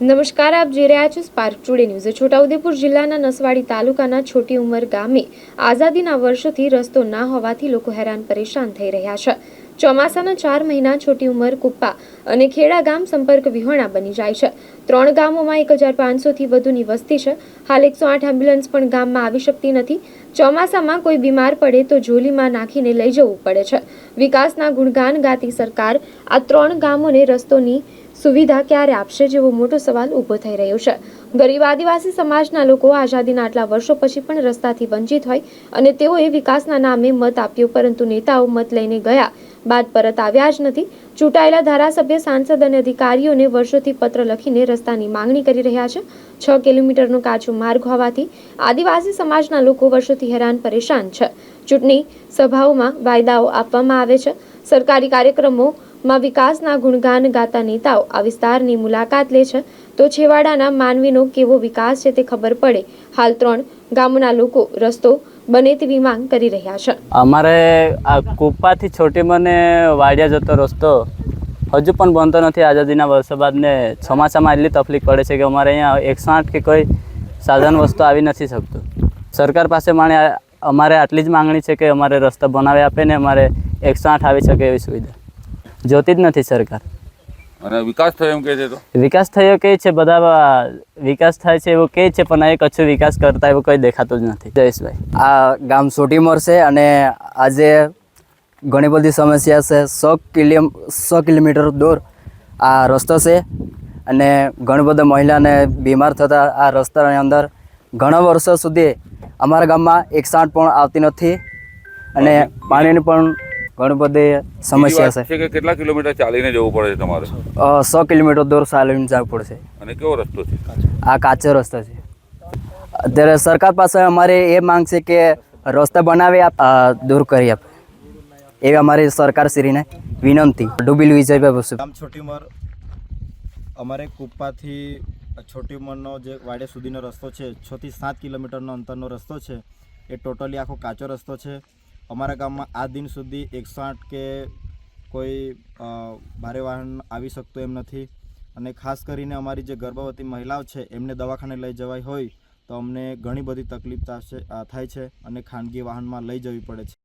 નમસ્કાર, આપ જોઈ રહ્યા છો સ્પાર્ક ટુડે ન્યૂઝ છોટાઉદેપુર જિલ્લાના નસવાડી તાલુકાના છોટી ઉંમર ગામે આઝાદીના વર્ષોથી રસ્તો ના હોવાથી લોકો હેરાન પરેશાન થઈ રહ્યા છે. ચોમાસાના ચાર મહિના છોટી ઉંમર કુપ્પા અને ખેડા ગામ સંપર્ક વિહોણા બની જાય છે. ત્રણ ગામોમાં એક હજાર પાંચસોથી વધુની વસ્તી છે. હાલ એકસો આઠ એમ્બ્યુલન્સ પણ ગામમાં આવી શકતી નથી. ચોમાસામાં કોઈ બીમાર પડે તો ઝોલીમાં નાખીને લઈ જવું પડે છે. વિકાસના ગુણગાન ગાતી સરકાર આ ત્રણ ગામોને રસ્તોની સુવિધા ક્યારે આપશે જેવો મોટો સવાલ ઊભો થઈ રહ્યો છે. ગરીબ આદિવાસી સમાજના લોકો આઝાદીના આટલા વર્ષો પછી પણ રસ્તાથી વંચિત હોય અને તેઓએ વિકાસના નામે મત આપ્યો, પરંતુ નેતાઓ મત લઈને ગયા. બાદ પરત આવ્યા જ નથી. ચૂંટાયેલા ધારાસભ્ય, સાંસદ અને અધિકારીઓને વર્ષોથી પત્ર લખીને રસ્તાની માંગણી કરી રહ્યા છે. છ કિલોમીટરનો કાચો માર્ગ હોવાથી આદિવાસી સમાજના લોકો વર્ષોથી હેરાન પરેશાન છે. ચૂંટણી સભાઓમાં વાયદાઓ આપવામાં આવે છે. સરકારી કાર્યક્રમોમાં વિકાસના ગુણગાન ગાતા નેતાઓ આ વિસ્તારની મુલાકાત લે છે. તો છેવાડાના માનવીનો કેવો વિકાસ છે તે ખબર પડે. હાલ ત્રણ ગામના લોકો રસ્તો બને તેવી માંગ કરી રહ્યા છે. અમારે આ કુપ્પાથી છોટી મને વાડિયા જતો રસ્તો હજુ પણ બનતો નથી. આઝાદીના વર્ષો બાદ ને ચોમાસામાં એટલી તકલીફ પડે છે કે અમારે અહીંયા એકસો આઠ કે કોઈ સાધન વસ્તુ આવી નથી શકતું. સરકાર પાસે માણે અમારે આટલી જ માંગણી છે કે અમારે રસ્તા બનાવી આપે ને અમારે એકસો આઠ આવી શકે એવી સુવિધા. જોતી જ નથી સરકાર. અને વિકાસ થયો એમ કહે છે તો? વિકાસ થયો કે છે બધા વિકાસ થાય છે એવું કહે છે પણ એ કચ્છ વિકાસ કરતા એવું કંઈ દેખાતું જ નથી. જયેશભાઈ. આ ગામ સોટી મળશે અને આજે ઘણી બધી સમસ્યા છે. સો કિલો સો કિલોમીટર દૂર આ રસ્તો છે અને ઘણી બધા મહિલાને બીમાર થતા આ રસ્તાની અંદર ઘણા વર્ષો સુધી અમારા ગામમાં એક સાંઠ પણ આવતી નથી. અને પાણીની પણ ઘણી બધી સમસ્યા છે. કે કેટલા કિલોમીટર ચાલીને જવું પડે છે તમારે? સો કિલોમીટર દૂર ચાલીને જવું પડશે. અને કેવો રસ્તો છે? આ કાચો રસ્તો છે. અત્યારે સરકાર પાસે અમારે એ માંગ છે કે રસ્તા બનાવી આપ દૂર કરી આપ. એવી અમારી સરકાર શ્રીને વિનંતી. ડુબીલ વિજયભાઈ બસુ ગામ છોટી ઉંમર. અમારે કુપ્પાથી છોટી ઉંમરનો જે વાડે સુધીનો રસ્તો છે છથી સાત કિલોમીટરનો અંતરનો રસ્તો છે. એ ટોટલી આખો કાચો રસ્તો છે. અમારા ગામમાં આ દિન સુધી એકસો આઠ કે કોઈ ભારે વાહન આવી શકતું એમ નથી. અને ખાસ કરીને અમારી જે ગર્ભવતી મહિલાઓ છે, એમને દવાખાને લઈ જવાય હોય તો અમને ઘણી બધી તકલીફ થાય છે અને ખાનગી વાહનમાં લઈ જવી પડે છે.